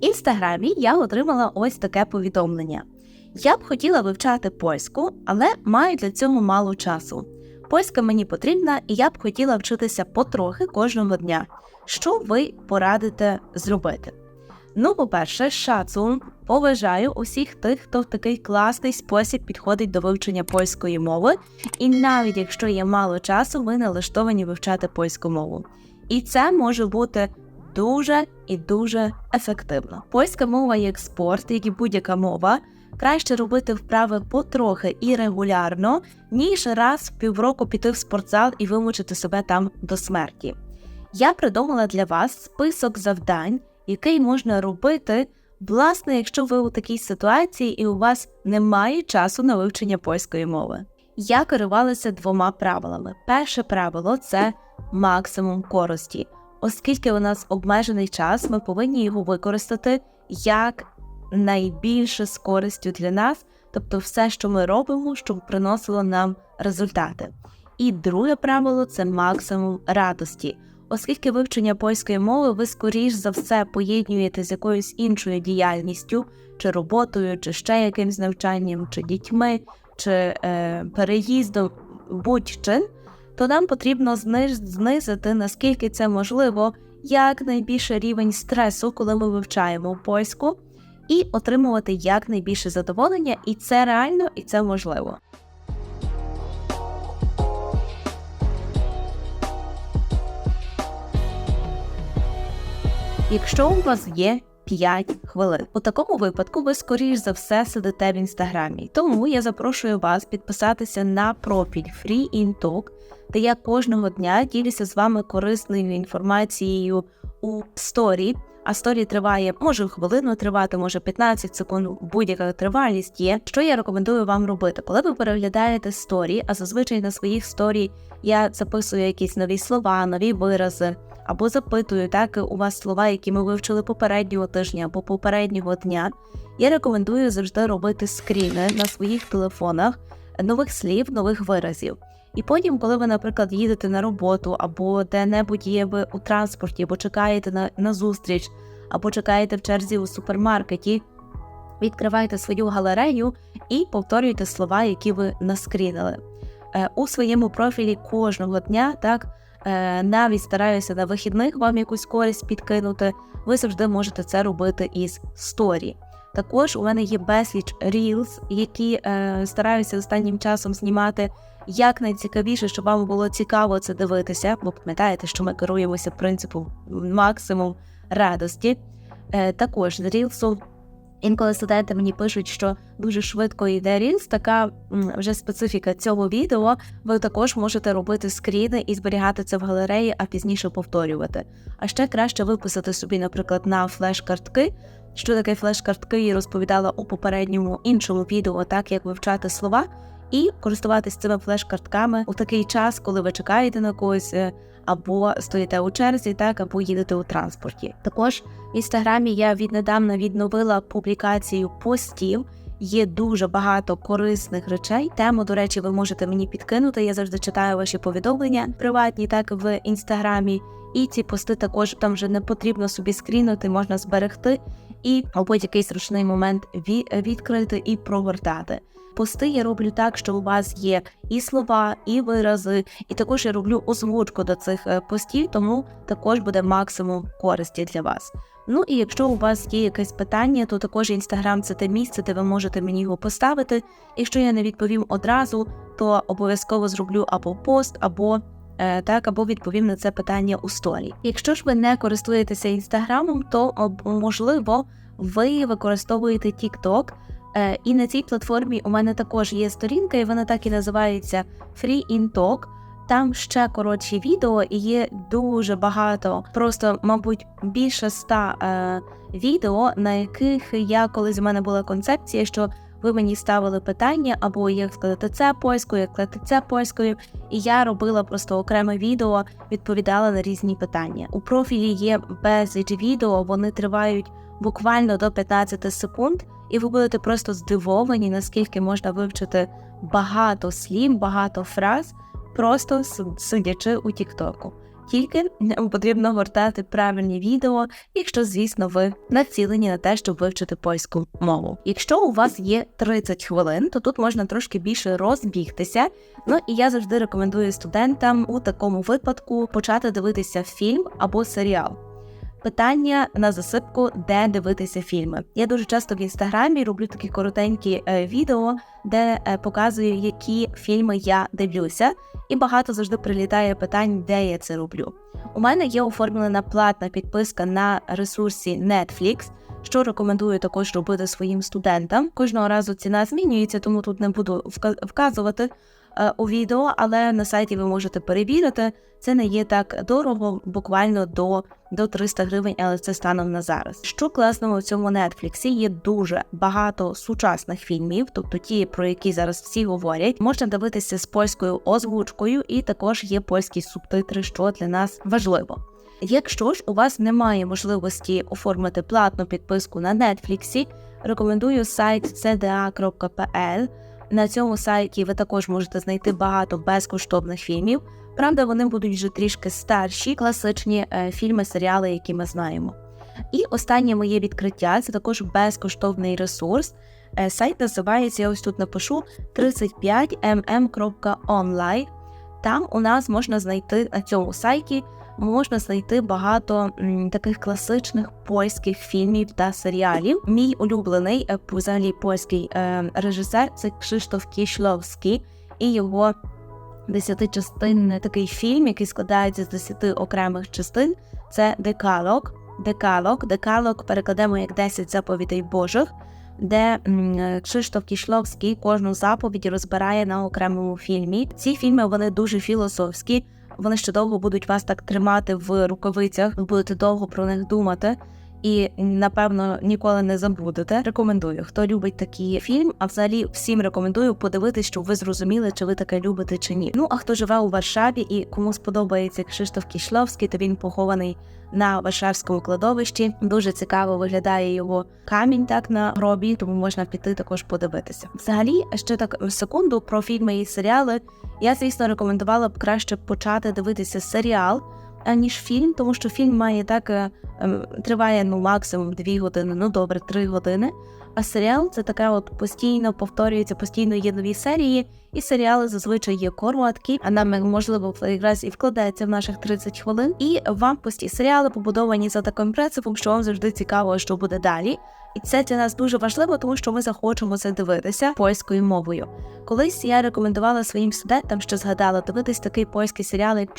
Інстаграмі я отримала ось таке повідомлення. Я б хотіла вивчати польську, але маю для цього мало часу. Польська мені потрібна, і я б хотіла вчитися потрохи кожного дня. Що ви порадите зробити? Ну, по-перше, шацун поважаю усіх тих, хто в такий класний спосіб підходить до вивчення польської мови, і навіть якщо є мало часу, ви налаштовані вивчати польську мову. І це може бути дуже і дуже ефективно. Польська мова як спорт, як і будь-яка мова. Краще робити вправи потрохи і регулярно, ніж раз в півроку піти в спортзал і вимучити себе там до смерті. Я придумала для вас список завдань, який можна робити, власне, якщо ви у такій ситуації і у вас немає часу на вивчення польської мови. Я керувалася двома правилами. Перше правило це максимум користі. Оскільки у нас обмежений час, ми повинні його використати як найбільше з користю для нас, тобто все, що ми робимо, щоб приносило нам результати. І друге правило це максимум радості. Оскільки вивчення польської мови ви скоріш за все поєднуєте з якоюсь іншою діяльністю, чи роботою, чи ще якимсь навчанням, чи дітьми, чи е, переїздом, будь-чим, то нам потрібно знизити, наскільки це можливо, якнайбільше рівень стресу, коли ми вивчаємо польську, і отримувати якнайбільше задоволення, і це реально, і це можливо. Якщо у вас є 5 хвилин, у такому випадку ви скоріш за все сидите в інстаграмі. Тому я запрошую вас підписатися на профіль Free in Talk, де я кожного дня ділюся з вами корисною інформацією у сторі. А сторі триває, може хвилину тривати, може 15 секунд, будь-яка тривалість є. Що я рекомендую вам робити, коли ви переглядаєте сторі, а зазвичай на своїх сторі я записую якісь нові слова, нові вирази або запитую, так у вас слова, які ми вивчили попереднього тижня або попереднього дня. Я рекомендую завжди робити скріни на своїх телефонах нових слів, нових виразів. І потім, коли ви, наприклад, їдете на роботу, або де-небудь є ви у транспорті, або чекаєте на, на зустріч, або чекаєте в черзі у супермаркеті, відкривайте свою галерею і повторюйте слова, які ви наскрінили. Е, у своєму профілі кожного дня так навіть стараюся на вихідних вам якусь користь підкинути, ви завжди можете це робити із сторі. Також у мене є безліч Reels, які е, стараюся останнім часом знімати як найцікавіше, щоб вам було цікаво це дивитися, бо пам'ятаєте, що ми керуємося принципом максимум радості. Е, Також з Reels Інколи студенти мені пишуть, що дуже швидко йде ріст, така вже специфіка цього відео. Ви також можете робити скріни і зберігати це в галереї, а пізніше повторювати. А ще краще виписати собі, наприклад, на флеш-картки. Що таке флеш-картки, я розповідала у попередньому іншому відео, так як вивчати слова, і користуватись цими флеш-картками у такий час, коли ви чекаєте на когось, е, або стоїте у черзі, так або їдете у транспорті. Також в інстаграмі я віднедавна відновила публікацію постів. Є дуже багато корисних речей. Тему, до речі, ви можете мені підкинути. Я завжди читаю ваші повідомлення приватні, так в інстаграмі. І ці пости також там вже не потрібно собі скрінути, можна зберегти і у будь-який зручний момент відкрити і прогортати пости я роблю так, що у вас є і слова, і вирази, і також я роблю озвучку до цих е, постів, тому також буде максимум користі для вас. Ну і якщо у вас є якесь питання, то також інстаграм це те місце, де ви можете мені його поставити. Якщо я не відповім одразу, то обов'язково зроблю або пост, або е, так, або відповім на це питання у сторі. Якщо ж ви не користуєтеся інстаграмом, то можливо ви використовуєте TikTok. Е, і на цій платформі у мене також є сторінка, і вона так і називається Free in Talk. Там ще коротші відео, і є дуже багато, просто, мабуть, більше ста е, відео, на яких я колись у мене була концепція, що ви мені ставили питання, або як сказати це польською, як сказати це польською. І я робила просто окреме відео, відповідала на різні питання. У профілі є безліч відео, вони тривають буквально до 15 секунд і ви будете просто здивовані, наскільки можна вивчити багато слів, багато фраз, просто сидячи у Тіктоку. Тільки потрібно гортати правильні відео, якщо, звісно, ви націлені на те, щоб вивчити польську мову. Якщо у вас є 30 хвилин, то тут можна трошки більше розбігтися. Ну і я завжди рекомендую студентам у такому випадку почати дивитися фільм або серіал. Питання на засипку, де дивитися фільми. Я дуже часто в інстаграмі роблю такі коротенькі е, відео, де е, показую, які фільми я дивлюся, і багато завжди прилітає питань, де я це роблю. У мене є оформлена платна підписка на ресурсі Netflix, що рекомендую також робити своїм студентам. Кожного разу ціна змінюється, тому тут не буду вказувати. Е, у відео, але на сайті ви можете перевірити. Це не є так дорого, буквально до до 300 гривень, але це станом на зараз. Що класного в цьому Нетфліксі є дуже багато сучасних фільмів, тобто ті, про які зараз всі говорять, можна дивитися з польською озвучкою, і також є польські субтитри, що для нас важливо. Якщо ж у вас немає можливості оформити платну підписку на Нетфліксі, рекомендую сайт cda.pl. На цьому сайті ви також можете знайти багато безкоштовних фільмів. Правда, вони будуть вже трішки старші, класичні е, фільми, серіали, які ми знаємо. І останнє моє відкриття це також безкоштовний ресурс. Е, сайт називається, я ось тут напишу 35mm.online. Там у нас можна знайти на цьому сайті можна знайти багато таких класичних польських фільмів та серіалів. Мій улюблений е, взагалі польський е, режисер це Кшиштоф Кішловський і його десятичастинний такий фільм, який складається з десяти окремих частин. Це Декалог. Декалог. Декалог перекладемо як 10 заповідей Божих. Де Кшиштоф Кішловський кожну заповідь розбирає на окремому фільмі. Ці фільми вони дуже філософські, вони ще довго будуть вас так тримати в рукавицях, ви будете довго про них думати. І напевно ніколи не забудете. Рекомендую, хто любить такий фільм. А взагалі всім рекомендую подивитись, щоб ви зрозуміли, чи ви таке любите чи ні. Ну а хто живе у Варшаві і кому сподобається Кшиштоф Кішловський, то він похований на Варшавському кладовищі. Дуже цікаво виглядає його камінь так на гробі, тому можна піти також подивитися. Взагалі, ще так секунду про фільми і серіали. Я звісно рекомендувала б краще почати дивитися серіал. Аніж фільм, тому що фільм має так е, ем, триває ну максимум дві години, ну добре, три години. А серіал це таке, от постійно повторюється, постійно є нові серії, і серіали зазвичай є короткі, а нам можливо якраз і вкладається в наших 30 хвилин. І вам пості серіали побудовані за таким принципом, що вам завжди цікаво, що буде далі. І це для нас дуже важливо, тому що ми захочемо це дивитися польською мовою. Колись я рекомендувала своїм студентам, що згадала дивитись такий польський серіал, як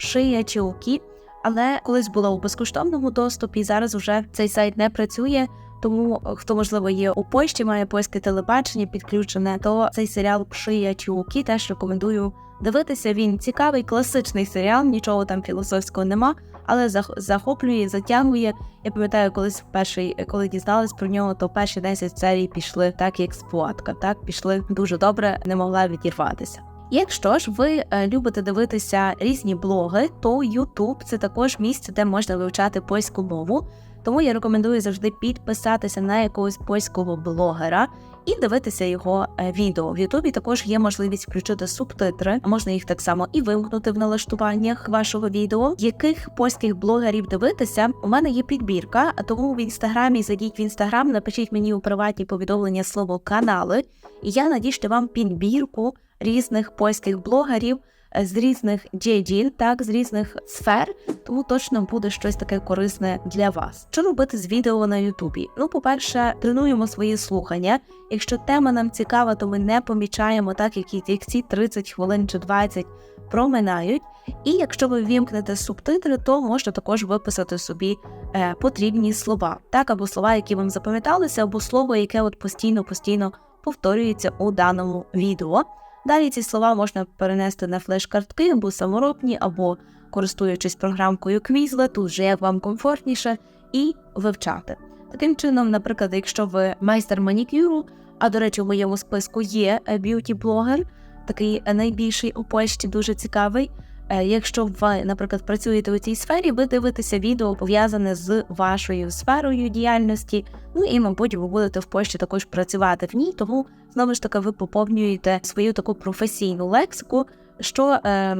«Przyjaciółki», «Przyjaciółki», але колись було у безкоштовному доступі. і Зараз вже цей сайт не працює. Тому хто можливо є у Польщі, має польське телебачення підключене, то цей серіал «Przyjaciółki» теж рекомендую дивитися. Він цікавий, класичний серіал, нічого там філософського нема, але захоплює, затягує. Я пам'ятаю, колись перший, коли дізналась про нього, то перші 10 серій пішли так, як сплатка. Так пішли дуже добре, не могла відірватися. Якщо ж ви е, любите дивитися різні блоги, то YouTube – це також місце, де можна вивчати польську мову. Тому я рекомендую завжди підписатися на якогось польського блогера і дивитися його е, відео. В Ютубі також є можливість включити субтитри, можна їх так само і вимкнути в налаштуваннях вашого відео. Яких польських блогерів дивитися? У мене є підбірка, тому в інстаграмі зайдіть в інстаграм, напишіть мені у приватні повідомлення слово канали, і я надішлю вам підбірку різних польських блогерів. Е, з різних джейджін, так з різних сфер, тому точно буде щось таке корисне для вас. Що робити з відео на Ютубі? Ну, по-перше, тренуємо свої слухання. Якщо тема нам цікава, то ми не помічаємо так, як ці 30 хвилин чи 20 проминають. І якщо ви вімкнете субтитри, то можете також виписати собі е, потрібні слова, так або слова, які вам запам'яталися, або слово, яке от постійно постійно повторюється у даному відео. Далі ці слова можна перенести на флеш-картки або саморобні, або користуючись програмкою Quizlet, тут вже як вам комфортніше, і вивчати. Таким чином, наприклад, якщо ви майстер манікюру, а до речі, у моєму списку є б'юті-блогер, такий найбільший у Польщі, дуже цікавий. Е, якщо ви, наприклад, працюєте у цій сфері, ви дивитеся відео пов'язане з вашою сферою діяльності. Ну і, мабуть, ви будете в Польщі також працювати в ній, тому знову ж таки ви поповнюєте свою таку професійну лексику, що е,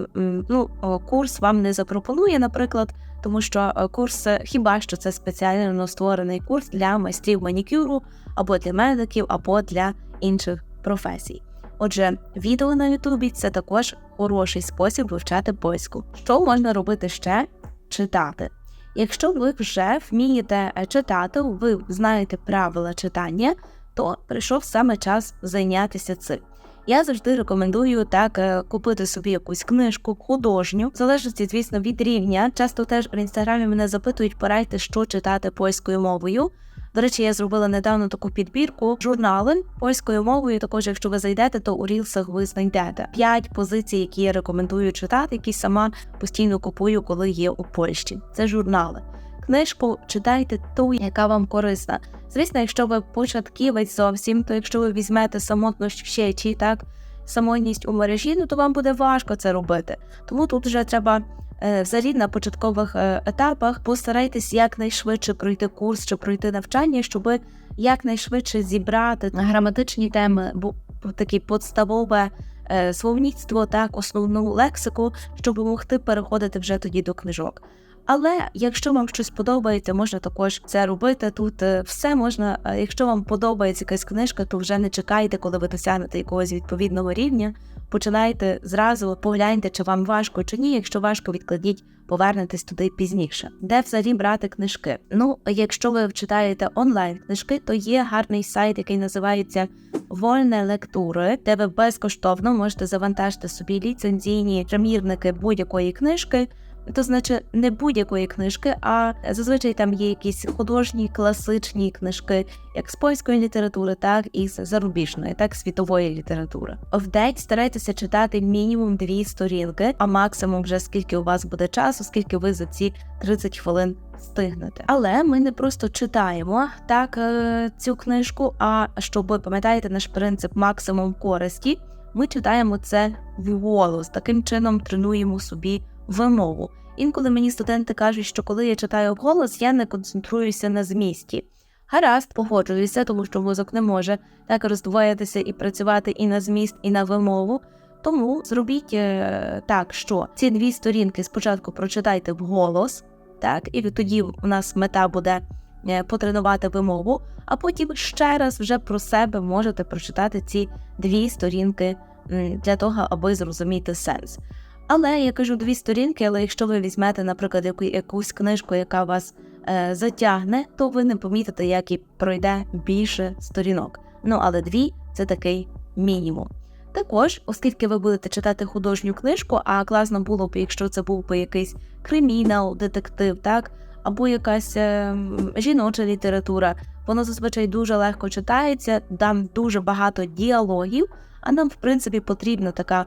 ну, курс вам не запропонує, наприклад, тому що е, курс хіба що це спеціально створений курс для майстрів манікюру, або для медиків, або для інших професій. Отже, відео на Ютубі це також хороший спосіб вивчати польську. Що можна робити ще? Читати. Якщо ви вже вмієте е, читати, ви знаєте правила читання, то прийшов саме час зайнятися цим. Я завжди рекомендую так е, купити собі якусь книжку художню, в залежності, звісно, від рівня. Часто теж в інстаграмі мене запитують, порадьте, що читати польською мовою. До речі, я зробила недавно таку підбірку журнали польською мовою. Також, якщо ви зайдете, то у рілсах ви знайдете п'ять позицій, які я рекомендую читати, які сама постійно купую, коли є у Польщі. Це журнали. Книжку читайте ту, яка вам корисна. Звісно, якщо ви початківець зовсім, то якщо ви візьмете самотність в щечі, так самотність у мережі, ну то вам буде важко це робити. Тому тут вже треба взагалі на початкових е, етапах постарайтесь якнайшвидше пройти курс чи пройти навчання, щоб якнайшвидше зібрати граматичні теми, бо такі подставове е, словництво, так, основну лексику, щоб могти переходити вже тоді до книжок. Але якщо вам щось подобається, можна також це робити. Тут е, все можна. е, Якщо вам подобається якась книжка, то вже не чекайте, коли ви досягнете якогось відповідного рівня. Починайте зразу, погляньте, чи вам важко чи ні. Якщо важко, відкладіть, повернетесь туди пізніше. Де взагалі брати книжки? Ну, якщо ви читаєте онлайн книжки, то є гарний сайт, який називається Вольне лектури, де ви безкоштовно можете завантажити собі ліцензійні примірники будь-якої книжки. То значить не будь-якої книжки, а зазвичай там є якісь художні класичні книжки, як з польської літератури, так і з зарубіжної, так світової літератури. В день старайтеся читати мінімум дві сторінки, а максимум вже скільки у вас буде часу, скільки ви за ці 30 хвилин встигнете. Але ми не просто читаємо так е, цю книжку. А щоб ви пам'ятаєте наш принцип максимум користі, ми читаємо це вголос. Таким чином тренуємо собі вимову. Інколи мені студенти кажуть, що коли я читаю вголос, я не концентруюся на змісті. Гаразд, погоджуюся, тому що мозок не може так роздвоїтися і працювати і на зміст, і на вимову. Тому зробіть е, так, що ці дві сторінки спочатку прочитайте вголос, так, і тоді у нас мета буде е, потренувати вимову, а потім ще раз вже про себе можете прочитати ці дві сторінки для того, аби зрозуміти сенс. Але я кажу дві сторінки, але якщо ви візьмете, наприклад, яку, якусь книжку, яка вас е, затягне, то ви не помітите, як і пройде більше сторінок. Ну але дві це такий мінімум. Також, оскільки ви будете читати художню книжку, а класно було б, якщо це був би якийсь кримінал, детектив, так, або якась е, жіноча література, воно зазвичай дуже легко читається, там дуже багато діалогів, а нам, в принципі, потрібна така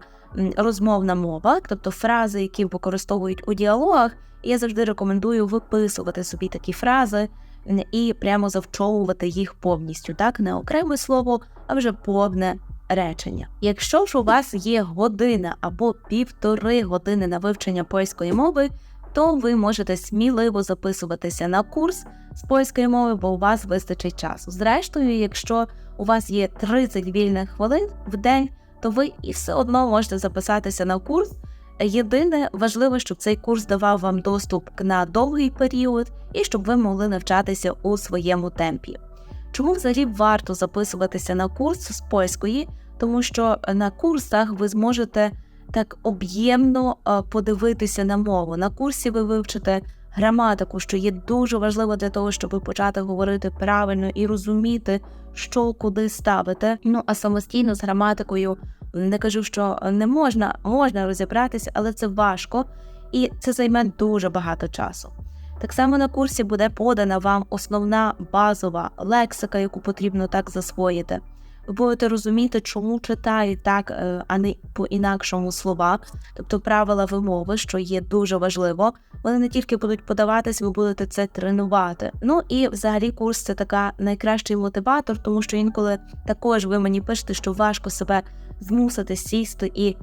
розмовна мова, тобто фрази, які використовують у діалогах. Я завжди рекомендую виписувати собі такі фрази і прямо завчовувати їх повністю, так не окреме слово, а вже повне речення. Якщо ж у вас є година або півтори години на вивчення польської мови, то ви можете сміливо записуватися на курс з польської мови, бо у вас вистачить часу. Зрештою, якщо у вас є 30 вільних хвилин в день, то ви і все одно можете записатися на курс. Єдине важливо, щоб цей курс давав вам доступ на довгий період і щоб ви могли навчатися у своєму темпі. Чому взагалі варто записуватися на курс з польської? Тому що на курсах ви зможете так об'ємно подивитися на мову. На курсі ви вивчите граматику, що є дуже важливо для того, щоб почати говорити правильно і розуміти, що куди ставити. Ну а самостійно з граматикою не кажу, що не можна, можна розібратися, але це важко і це займе дуже багато часу. Так само на курсі буде подана вам основна базова лексика, яку потрібно так засвоїти. Ви будете розуміти, чому читають так, е, а не по-інакшому слова, тобто правила вимови, що є дуже важливо. Вони не тільки будуть подаватись, ви будете це тренувати. Ну і взагалі курс це така найкращий мотиватор, тому що інколи також ви мені пишете, що важко себе змусити сісти і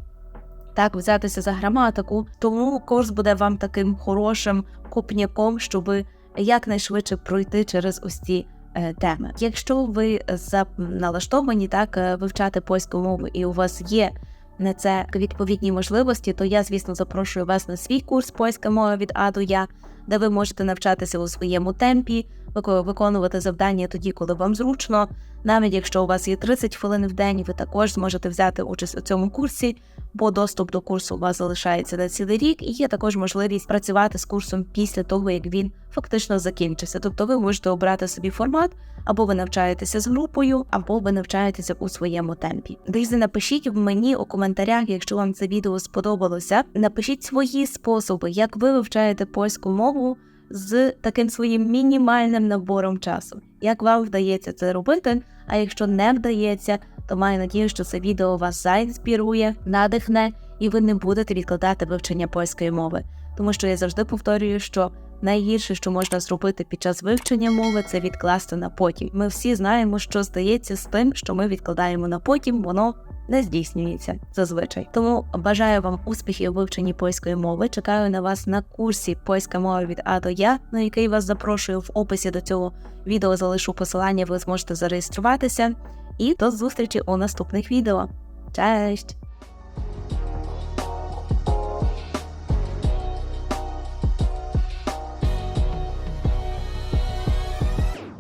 так взятися за граматику. Тому курс буде вам таким хорошим копняком, щоб якнайшвидше пройти через ось ці теми. Якщо ви налаштовані так е, вивчати польську мову, і у вас є на це відповідні можливості, то я, звісно, запрошую вас на свій курс польська мова від А до Я, де ви можете навчатися у своєму темпі, вико- виконувати завдання тоді, коли вам зручно. Навіть якщо у вас є 30 хвилин в день, ви також зможете взяти участь у цьому курсі, бо доступ до курсу у вас залишається на цілий рік, і є також можливість працювати з курсом після того, як він фактично закінчиться. Тобто ви можете обрати собі формат, або ви навчаєтеся з групою, або ви навчаєтеся у своєму темпі. Друзі, напишіть мені у коментарях, якщо вам це відео сподобалося. Напишіть свої способи, як ви вивчаєте польську мову з таким своїм мінімальним набором часу. Як вам вдається це робити? А якщо не вдається, то маю надію, що це відео вас заінспірує, надихне, і ви не будете відкладати вивчення польської мови. Тому що я завжди повторюю, що найгірше, що можна зробити під час вивчення мови, це відкласти на потім. Ми всі знаємо, що стається з тим, що ми відкладаємо на потім, воно не здійснюється зазвичай. Тому бажаю вам успіхів у вивченні польської мови. Чекаю на вас на курсі польська мова від А до Я, на який вас запрошую в описі до цього відео. Залишу посилання, ви зможете зареєструватися. І до зустрічі у наступних відео. Cześć!